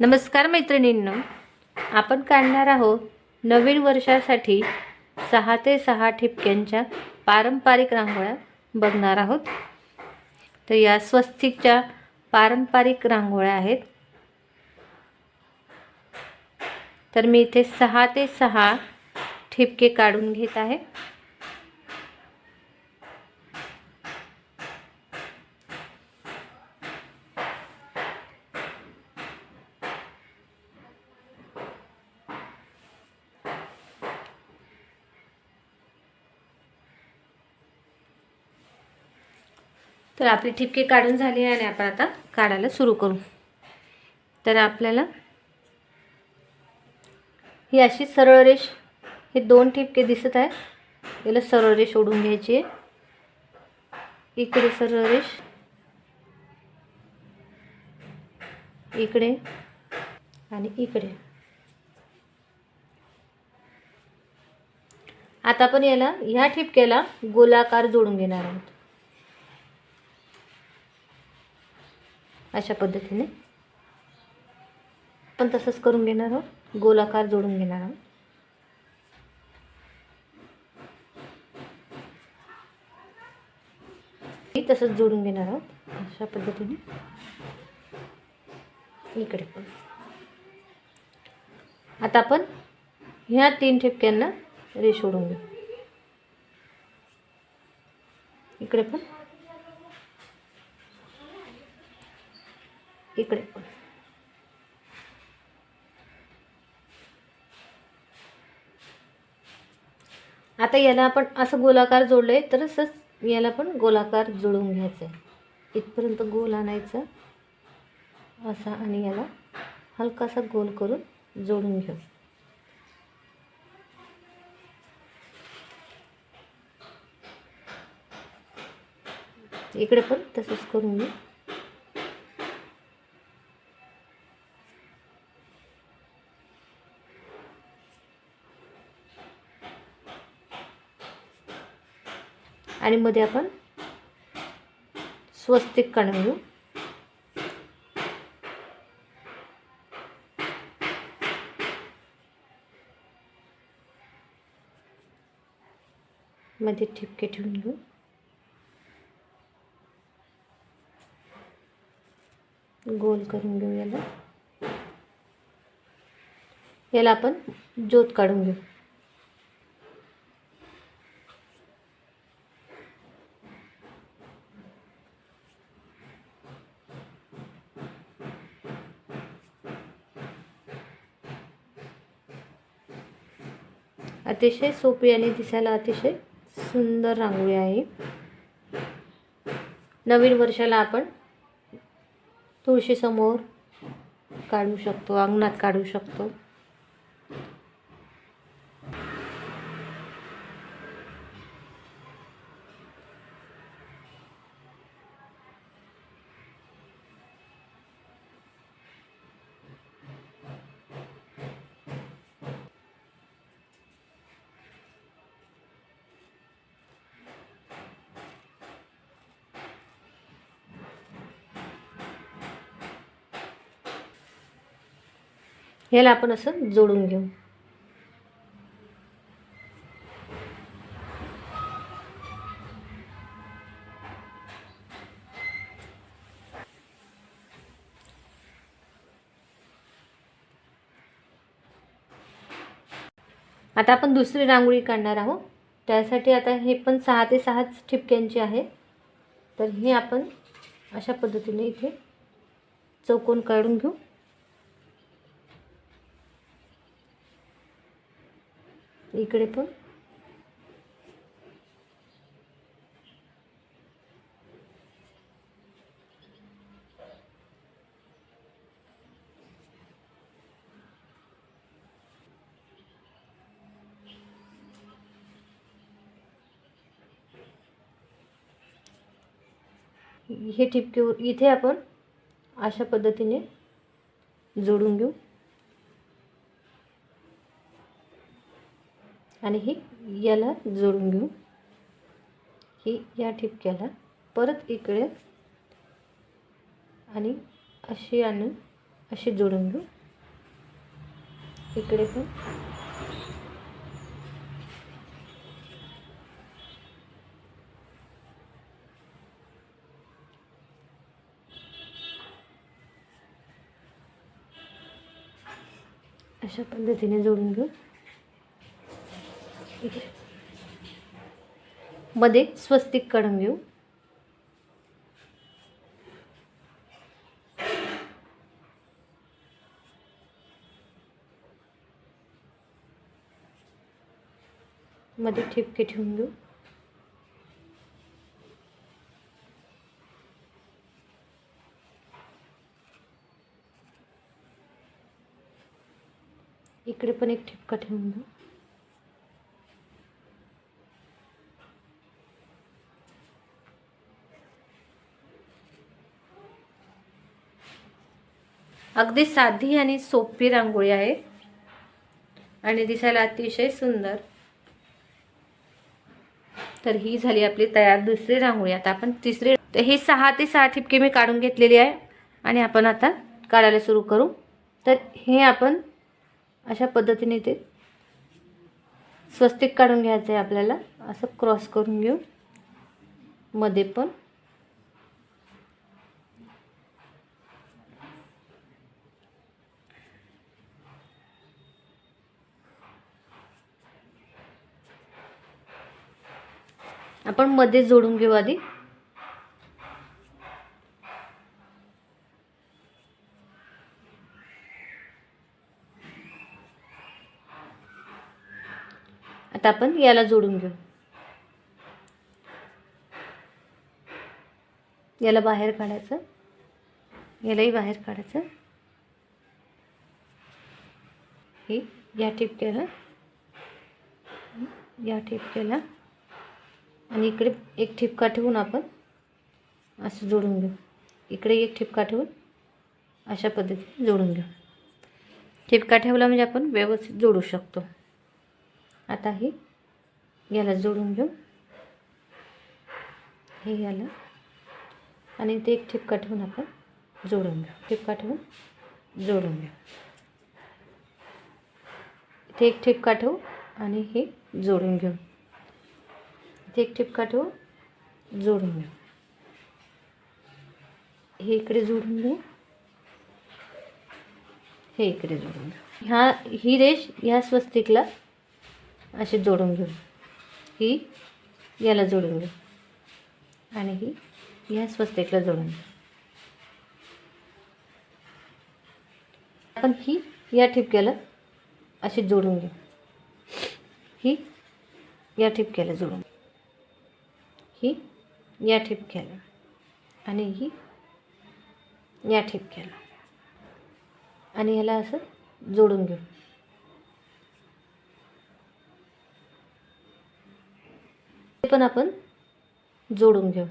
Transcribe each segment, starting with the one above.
नमस्कार मैत्रिणींनो आपण काढणार आहोत नवीन वर्षासाठी सहा ते सहा ठिपक्यांच्या पारंपरिक रांगोळ्या बघणार आहोत. तर या स्वस्तिकच्या पारंपरिक रांगोळ्या आहेत. तर मी इथे सहा ते सहा ठिपके काढून घेत आहे. तर आपली ठिपके काढून झाली आहे आणि आपण आता काढायला सुरू करू. तर आपल्याला ही अशी सरळ रेष हे दोन ठिपके दिसत आहे याला सरळ रेष ओढून घ्यायची आहे. इकडे सरळ रेष इकडे आणि इकडे. आता आपण याला ह्या ठिपक्याला गोलाकार जोडून घेणार आहोत. अशा पद्धतीने. पण तसंच करून घेणार आहोत. गोलाकार जोडून घेणार आहोत. तसंच जोडून घेणार आहोत. अशा पद्धतीने. इकडे पण. आता आपण ह्या तीन ठिपक्यांना रेष ओढून घेऊ. इकडे पण. इकडे. पण आता याला आपण असं गोलाकार जोडले तर असंच याला पण गोलाकार जोडून घ्यायचं आहे इथपर्यंत गोल आणायचा असा आणि याला हलकासा गोल करून जोडून घेऊ इकडे पण तसंच करून घेऊ मध्ये आपण स्वस्तिक काढून घेऊ. ठिपके गोल आपण ज्योत काढून अतिशय सोपी आणि दिसायला अतिशय सुंदर रांगोळी आहे. नवीन वर्षाला आपण तुळशीसमोर काढू शकतो अंगणात काढू शकतो. याला आपण असं जोडून घेऊ. आता आपण दुसरी रांगोळी काढणार आहोत. त्यासाठी आता हे पण सहा ते सहाच ठिपक्यांची आहे. तर हे आपण अशा पद्धतीने इथे चौकोन काढून घेऊ. इकडे पण. हे ठिपके इथे आपण अशा पद्धतीने जोडून घेऊ. आणि ही याला जोडून घेऊ. ही या ठिपक्याला परत इकडे आणि अशी आणून अशी जोडून घेऊ. इकडे पण. अशा पद्धतीने जोडून घेऊ. मध्ये स्वस्तिक काढून घेऊ. मध्ये ठिपके ठेवून घेऊ. इकडे पण एक ठिपका ठेवून घेऊ. अगदी साधी आणि सोपी रांगोळी आहे. आणि दिसायला अतिशय सुंदर. तर ही झाली आपली तयार दुसरी रांगोळी. आता आपण तिसरी ही हे सहा ते सहा ठिपके मी काढून घेतलेली आहे. आणि आपण आता काढायला सुरू करू. तर हे आपण अशा पद्धतीने ते स्वस्तिक काढून घ्यायचं आहे आपल्याला. असं क्रॉस करून घेऊ. मध्ये पण. आपण मध्येच जोडून घेऊ आधी. आता आपण याला जोडून घेऊ. याला बाहेर काढायचं. यालाही बाहेर काढायचं. हे या टिपक्याला या टिपक्याला आणि इकडे एक ठिपका ठेवून आपण असं जोडून घेऊ. इकडे एक ठिपका ठेवून अशा पद्धतीने जोडून घेऊ. ठिपका ठेवला म्हणजे आपण व्यवस्थित जोडू शकतो. आता हे याला जोडून घेऊ. हे याला आणि ते एक ठिपका ठेवून आपण जोडून घेऊ. ठिपका ठेवून जोडून घेऊ. इथे एक ठिपका ठेवू आणि हे जोडून घेऊ. इथे एक ठिपका ठेवू. जोडून घेऊ. हे इकडे जोडून घेऊ. हे इकडे जोडून घेऊ. ह्या ही रेष ह्या स्वस्तिकला अशी जोडून घेऊ. ही याला जोडून घेऊ. आणि ही ह्या स्वस्तिकला जोडून घेऊ. आपण ही या ठिपक्याला अशी जोडून घेऊ. ही या ठिपक्याला जोडून ही या ठिपक्याला आणि ही या ठिपक्याला आणि ह्याला असं जोडून घेऊ ते पण आपण जोडून घेऊ.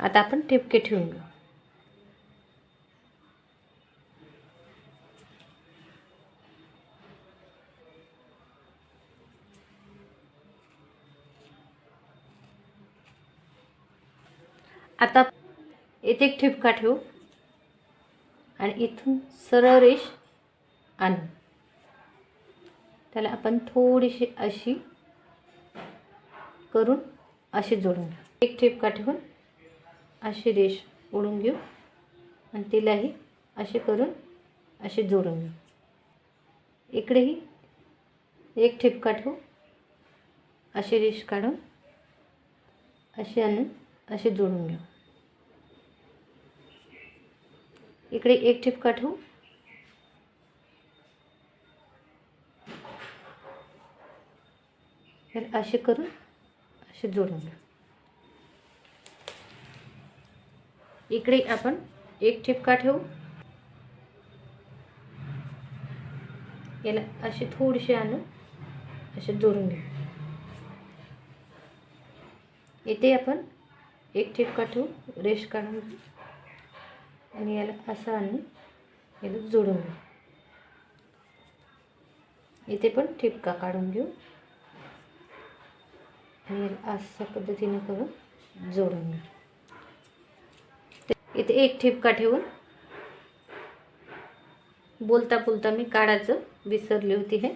आता आपण ठिपके ठेवून घेऊ. आता येथे एक ठिपका ठेवू. आणि इथून सरळ रेष आणू. त्याला आपण थोडीशी अशी करून अशी जोडून घेऊ एक ठिपका ठेवून अशी रेष ओढून घेऊ. आणि तिलाही असे करून असे जोडून घेऊ. इकडेही एक ठिपका ठेवू. अशी रेष काढून अशी आणून असे जोडून घेऊ. इकडे एक ठिपका ठेवू. तर असे करून असे जोडून इकडे आपण एक ठिपका ठेवू. याला असे थोडेसे आणू असे जोडून घेऊ इथे आपण एक ठिपका ठेवू रेश काढून घेऊ. आणि याला असं आणि याला जोडून घेऊ इथे पण ठिपका काढून घेऊ. आणि याला अशा पद्धतीने करून जोडून घेऊ इथे एक ठिपका ठेवून बोलता बोलता मी काढायचं विसरली होती हे.